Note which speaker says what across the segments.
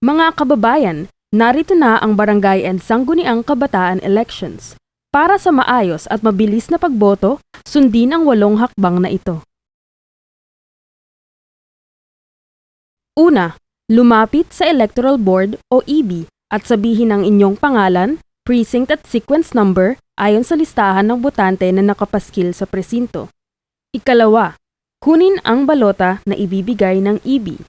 Speaker 1: Mga kababayan, narito na ang Barangay and Sangguniang Kabataan Elections. Para sa maayos at mabilis na pagboto, sundin ang walong hakbang na ito. Una, lumapit sa Electoral Board o EB at sabihin ang inyong pangalan, precinct at sequence number ayon sa listahan ng botante na nakapaskil sa presinto. Ikalawa, kunin ang balota na ibibigay ng EB.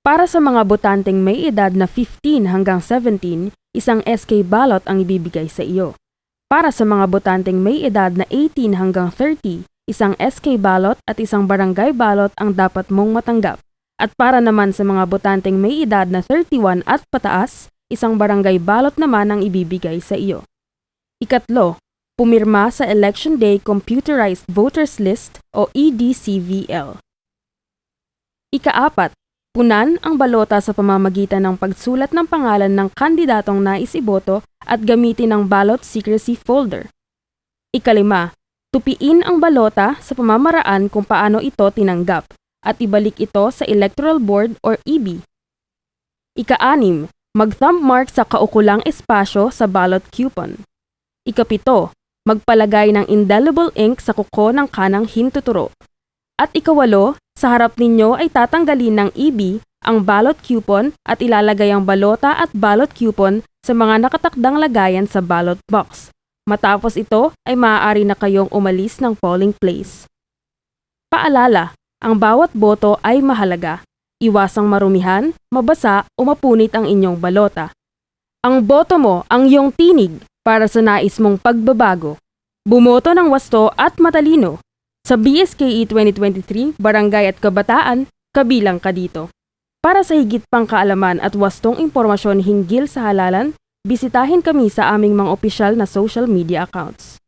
Speaker 1: Para sa mga botanteng may edad na 15 hanggang 17, isang SK ballot ang ibibigay sa iyo. Para sa mga botanteng may edad na 18 hanggang 30, isang SK ballot at isang barangay ballot ang dapat mong matanggap. At para naman sa mga botanteng may edad na 31 at pataas, isang barangay ballot naman ang ibibigay sa iyo. Ikatlo, pumirma sa Election Day Computerized Voters List o EDCVL. Ikaapat, punan ang balota sa pamamagitan ng pagsulat ng pangalan ng kandidatong nais iboto at gamitin ang ballot secrecy folder. Ikalima, tupiin ang balota sa pamamaraan kung paano ito tinanggap at ibalik ito sa Electoral Board or EB. Ika-anim, mag-thumb mark sa kaukulang espasyo sa ballot coupon. Ikapito, magpalagay ng indelible ink sa kuko ng kanang hintuturo. At ikawalo, sa harap ninyo ay tatanggalin ng EB ang ballot coupon at ilalagay ang balota at ballot coupon sa mga nakatakdang lagayan sa ballot box. Matapos ito ay maaari na kayong umalis ng polling place. Paalala, ang bawat boto ay mahalaga. Iwasang marumihan, mabasa o mapunit ang inyong balota. Ang boto mo ang iyong tinig para sa nais mong pagbabago. Bumoto ng wasto at matalino. Sa BSKE 2023, Barangay at Kabataan, kabilang ka dito. Para sa higit pang kaalaman at wastong impormasyon hinggil sa halalan, bisitahin kami sa aming mga opisyal na social media accounts.